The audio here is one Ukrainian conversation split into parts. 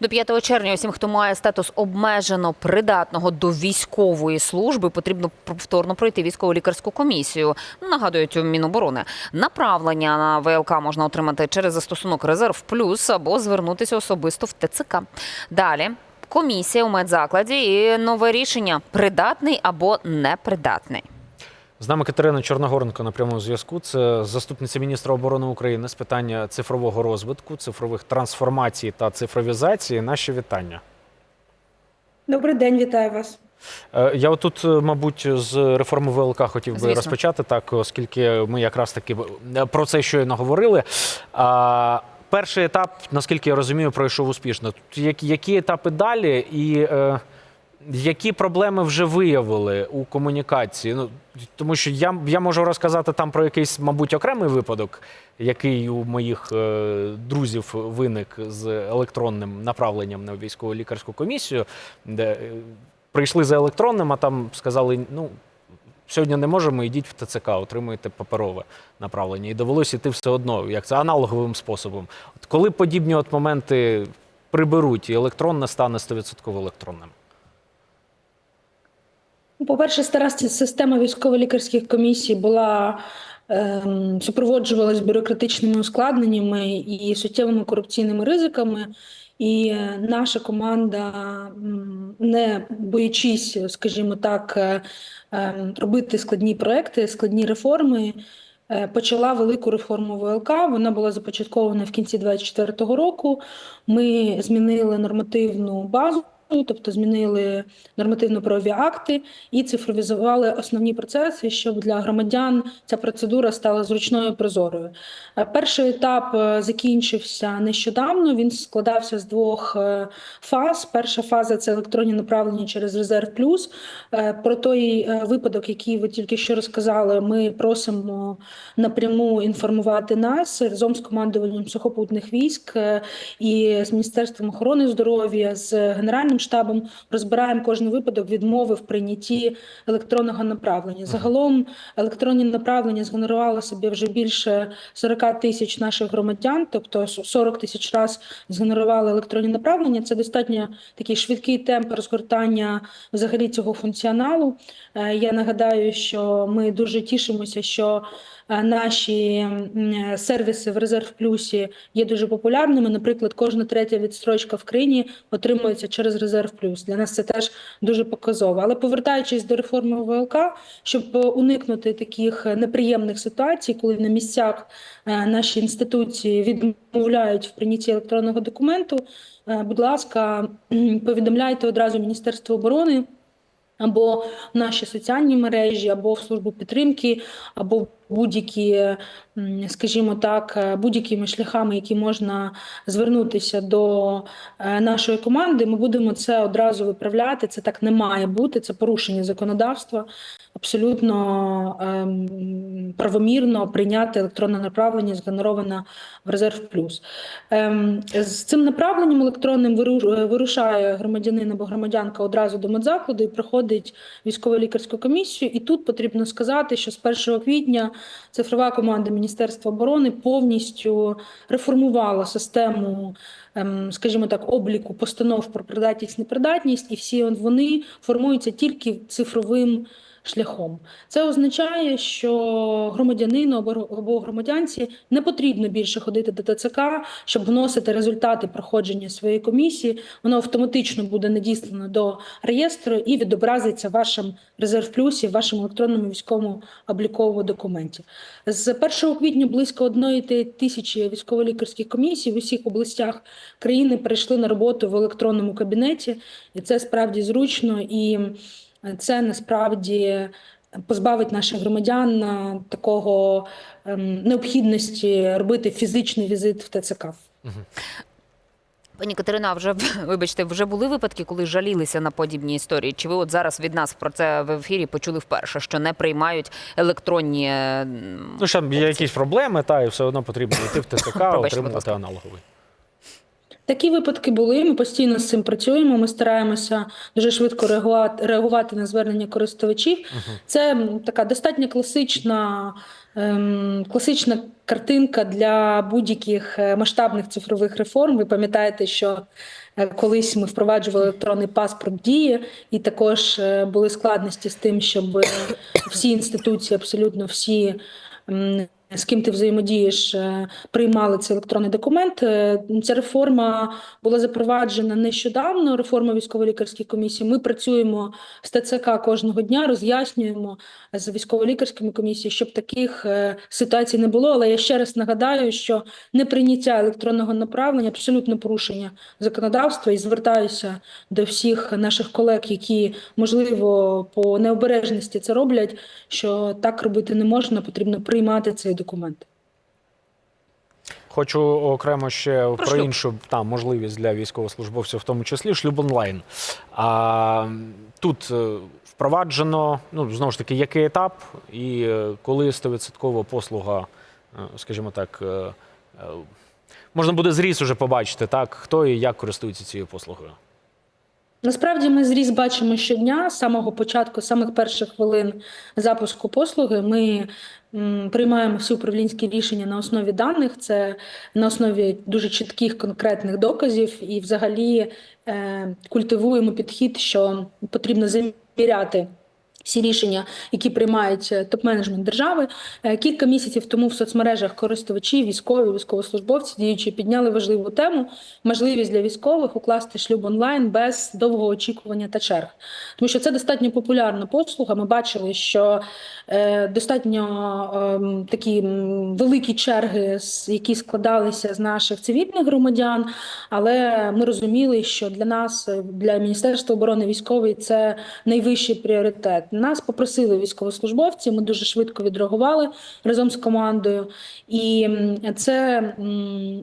До 5 червня усім, хто має статус обмежено придатного до військової служби, потрібно повторно пройти військово лікарську комісію. Нагадують у Міноборони. Направлення на ВЛК можна отримати через застосунок Резерв Плюс або звернутися особисто в ТЦК. Далі. Комісія у медзакладі і нове рішення придатний або непридатний. З нами Катерина Чорногоренко на прямому зв'язку. Це заступниця міністра оборони України з питання цифрового розвитку, цифрових трансформацій та цифровізації. Наші вітання. Добрий день, вітаю вас. Е, Я отут, е, мабуть, з реформи ВЛК хотів би Звісно. розпочати так, оскільки ми якраз таки е, про це щойно говорили. А, перший етап, наскільки я розумію, пройшов успішно. Тут які, етапи далі і які проблеми вже виявили у комунікації? Ну, тому що я, я можу розказати там про якийсь, мабуть, окремий випадок, який у моїх е, друзів виник з електронним направленням на військово лікарську комісію, де е, прийшли за електронним, а там сказали: ну. Сьогодні не можемо, йдіть в ТЦК, отримуєте паперове направлення. І довелося йти все одно, як це аналоговим способом. От коли подібні от моменти приберуть, і електронне стане 100% електронним. Ну, По-перше, стара система військово-лікарських комісій була ем, супроводжувалась бюрократичними ускладненнями і суттєвими корупційними ризиками. І е, наша команда, не боячись, скажімо так, е, ем, робити складні проекти, складні реформи, е, почала велику реформу ВЛК. Вона була започаткована в кінці 2024 року. Ми змінили нормативну базу. Тобто змінили нормативно-правові акти і цифровізували основні процеси, щоб для громадян ця процедура стала зручною і прозорою. Е, Перший етап е, закінчився нещодавно. Він складався з двох е, фаз. Перша фаза це електронні направлення через резерв плюс. Про той випадок, який ви тільки що розказали, ми просимо напряму інформувати нас разом з командуванням сухопутних військ і з Міністерством охорони здоров'я, з Генеральним штабом розбираємо кожен випадок відмови в прийнятті електронного направлення. Загалом електронні направлення згенерували собі вже більше 40 тисяч наших громадян, тобто 40 тисяч раз згенерували електронні направлення. Це достатньо такий швидкий темп розгортання взагалі цього функціоналу. Е, Я нагадаю, що ми дуже тішимося, що наші сервіси в резерв плюсі є дуже популярними. Наприклад, кожна третя відстрочка в країні отримується через резерв плюс. Для нас це теж дуже показово. Але повертаючись до реформи ВЛК, щоб е, уникнути таких е, неприємних ситуацій, коли на місцях е, наші інституції відмовляють в прийнятті електронного документу. е, Будь ласка, повідомляйте одразу Міністерство оборони або в наші соціальні мережі, або в службу підтримки, або будь-які, скажімо так, е, будь-якими шляхами, які можна звернутися до е, нашої команди. Ми будемо це одразу виправляти. Це так не має бути. Це порушення законодавства. Абсолютно ем, правомірно прийняти електронне направлення, згенероване в резерв плюс. Ем, з цим направленням електронним е, вирушає громадянин або громадянка одразу до медзакладу і проходить військово-лікарську комісію. І тут потрібно сказати, що з 1 квітня цифрова команда Міністерства оборони повністю реформувала систему, ем, скажімо так, обліку постанов про придатність непридатність, і всі вони формуються тільки цифровим. Шляхом це означає, що громадянину або громадянці не потрібно більше ходити до ТЦК, щоб вносити результати проходження своєї комісії. Воно автоматично буде надіслано до реєстру і відобразиться в вашому резерв плюсі, вашому електронному військовому обліковому документі. З 1 квітня близько одної тисячі військово-лікарських комісій в усіх областях країни перейшли на роботу в електронному кабінеті, і це справді зручно і. Це насправді позбавить наших громадян е, такого ем, необхідності робити фізичний візит в ТЦК. Пані Катерина, вже вибачте, вже були випадки, коли жалілися на подібні історії? Чи ви от зараз від нас про це в ефірі почули вперше, що не приймають електронні е, Ну, що є якісь проблеми, та і все одно потрібно йти в ТЦК, отримувати аналоговий. Такі випадки були. Ми постійно з цим працюємо. Ми стараємося дуже швидко реагувати, реагувати на звернення користувачів. Це така достатньо класична, ем, класична картинка для будь-яких е, масштабних цифрових реформ. Ви пам'ятаєте, що Е, Колись ми впроваджували електронний паспорт дії, і також е, були складності з тим, щоб всі інституції, абсолютно всі. З ким ти взаємодієш, е, приймали цей електронний документ. Е, Ця реформа була запроваджена нещодавно. Реформа військово-лікарських комісій. Ми працюємо з ТЦК кожного дня, роз'яснюємо з військово-лікарськими комісіями, щоб таких е, ситуацій не було. Але я ще раз нагадаю, що неприйняття електронного направлення абсолютно порушення законодавства, і звертаюся до всіх наших колег, які можливо по необережності це роблять. Що так робити не можна, потрібно приймати цей документ. Хочу окремо ще Про про, іншу там можливість для військовослужбовців, в тому числі шлюб онлайн. А, тут е, впроваджено, ну знову ж таки, який етап, і е, коли 100% послуга, е, скажімо так, можна буде зріз уже побачити, так хто і як користується цією послугою. Насправді ми зріс бачимо щодня з самого початку, з самих перших хвилин запуску послуги. Ми приймаємо всі управлінські рішення на основі даних. Це на основі дуже чітких конкретних доказів, і взагалі е, культивуємо підхід, що потрібно заміряти. Всі рішення, які приймають е, топ-менеджмент держави, Е, кілька місяців тому в соцмережах користувачі, військові, військовослужбовці діючі підняли важливу тему можливість для військових укласти шлюб онлайн без довгого очікування та черг. Тому що це достатньо популярна послуга. Ми бачили, що е, достатньо ем, такі великі черги, які складалися з наших цивільних громадян. Але ми розуміли, що для нас, для Міністерства оборони військової, це найвищий пріоритет. Нас попросили військовослужбовці. Ми дуже швидко відреагували разом з командою, і це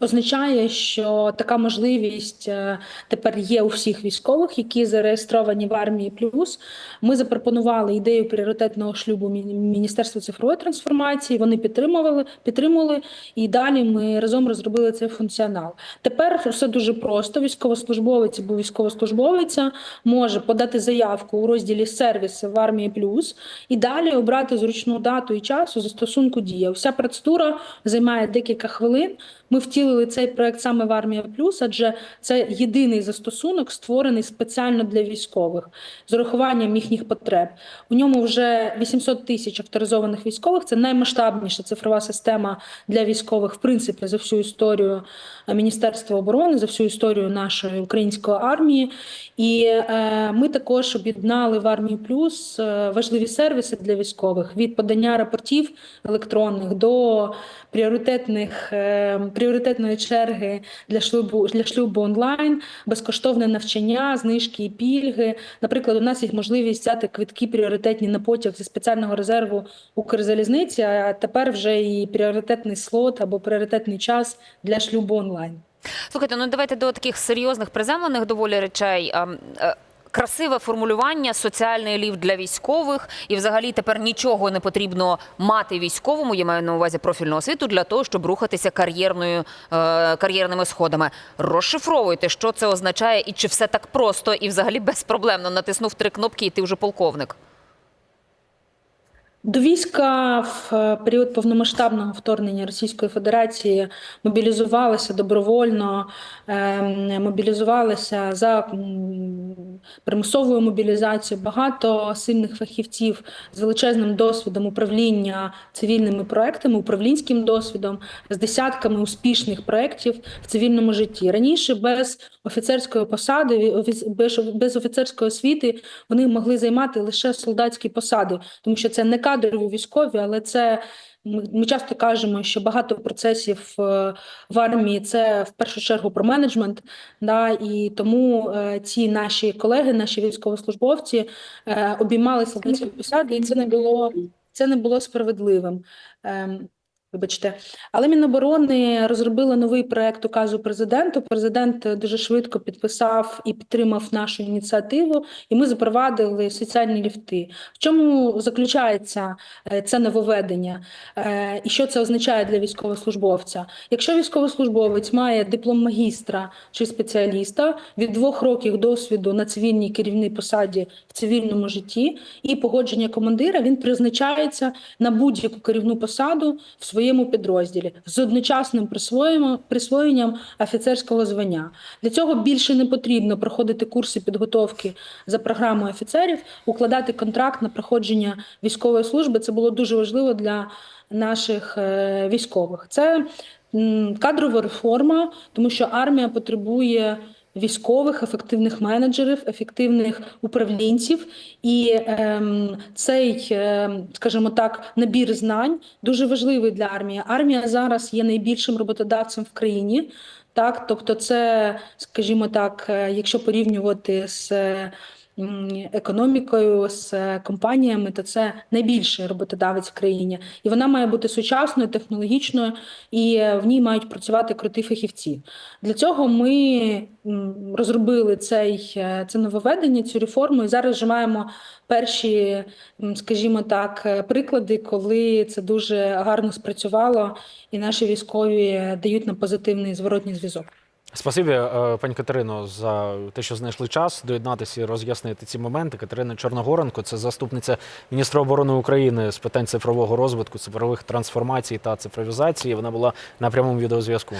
означає, що така можливість е, тепер є у всіх військових, які зареєстровані в армії. Плюс ми запропонували ідею пріоритетного шлюбу Міністерства цифрової трансформації. Вони підтримували, підтримували, і далі ми разом розробили цей функціонал. Тепер все дуже просто. Військовослужбовець або військовослужбовиця може подати заявку у розділі сервіси в армії плюс і далі обрати зручну дату і час у застосунку дія. Вся процедура займає декілька хвилин. Ми втілили цей проект саме в армія плюс, адже це єдиний застосунок, створений спеціально для військових з урахуванням їхніх потреб. У ньому вже 800 тисяч авторизованих військових. Це наймасштабніша цифрова система для військових, в принципі, за всю історію е, Міністерства оборони, за всю історію нашої української армії. І е, ми також об'єднали в армії плюс е, важливі сервіси для військових від подання рапортів електронних до пріоритетних е, пріоритетної черги для шлюбу для шлюбу онлайн, безкоштовне навчання, знижки і пільги. Наприклад, у нас є можливість взяти квитки пріоритетні на потяг зі спеціального резерву Укрзалізниці, а тепер вже і пріоритетний слот або пріоритетний час для шлюбу онлайн. Слухайте, ну давайте до таких серйозних приземлених доволі речей. Красиве формулювання, соціальний ліфт для військових, і взагалі тепер нічого не потрібно мати військовому. Я маю на увазі профільну освіту для того, щоб рухатися кар'єрною е, кар'єрними сходами. Розшифровуйте, що це означає, і чи все так просто, і взагалі безпроблемно натиснув три кнопки, і ти вже полковник. До війська в е, період повномасштабного вторгнення Російської Федерації мобілізувалися добровольно, ем, мобілізувалися за примусовою мобілізацією багато сильних фахівців з величезним досвідом управління цивільними проектами, управлінським досвідом, з десятками успішних проєктів в цивільному житті. Раніше без офіцерської посади, без офіцерської освіти вони могли займати лише солдатські посади, тому що це не кадрові військові, але це ми, часто кажемо, що багато процесів е, в армії це в першу чергу про менеджмент. Да, і тому е, ці наші колеги, наші військовослужбовці е, обіймали солдатські посади, і це не було це не було справедливим. Вибачте, але Міноборони розробили новий проект указу президенту. Президент е, дуже швидко підписав і підтримав нашу ініціативу, і ми запровадили соціальні ліфти. В чому заключається е, це нововведення? Е, І що це означає для військовослужбовця? Якщо військовослужбовець має диплом магістра чи спеціаліста від двох років досвіду на цивільній керівній посаді в цивільному житті і погодження командира, він призначається на будь-яку керівну посаду в своєму підрозділі з одночасним присвоєнням офіцерського звання. Для цього більше не потрібно проходити курси підготовки за програмою офіцерів, укладати контракт на проходження військової служби. Це було дуже важливо для наших е, військових. Це кадрова реформа, тому що армія потребує військових, ефективних менеджерів, ефективних управлінців. І ем, цей, ем, скажімо так, набір знань дуже важливий для армії. Армія зараз є найбільшим роботодавцем в країні. Так, тобто, це, скажімо так, е, якщо порівнювати з е, економікою, з компаніями, то це найбільший роботодавець в країні, і вона має бути сучасною, технологічною, і в ній мають працювати круті фахівці. Для цього ми розробили цей е, це нововведення, цю реформу, і зараз вже маємо перші, скажімо так, е, приклади, коли це дуже гарно спрацювало, і наші військові дають нам позитивний зворотній зв'язок. Спасибі, е, пані Катерино, за те, що знайшли час доєднатися і роз'яснити ці моменти. Катерина Чорногоренко, це заступниця міністра оборони України з питань цифрового розвитку, цифрових трансформацій та цифровізації. Вона була на прямому відеозв'язку.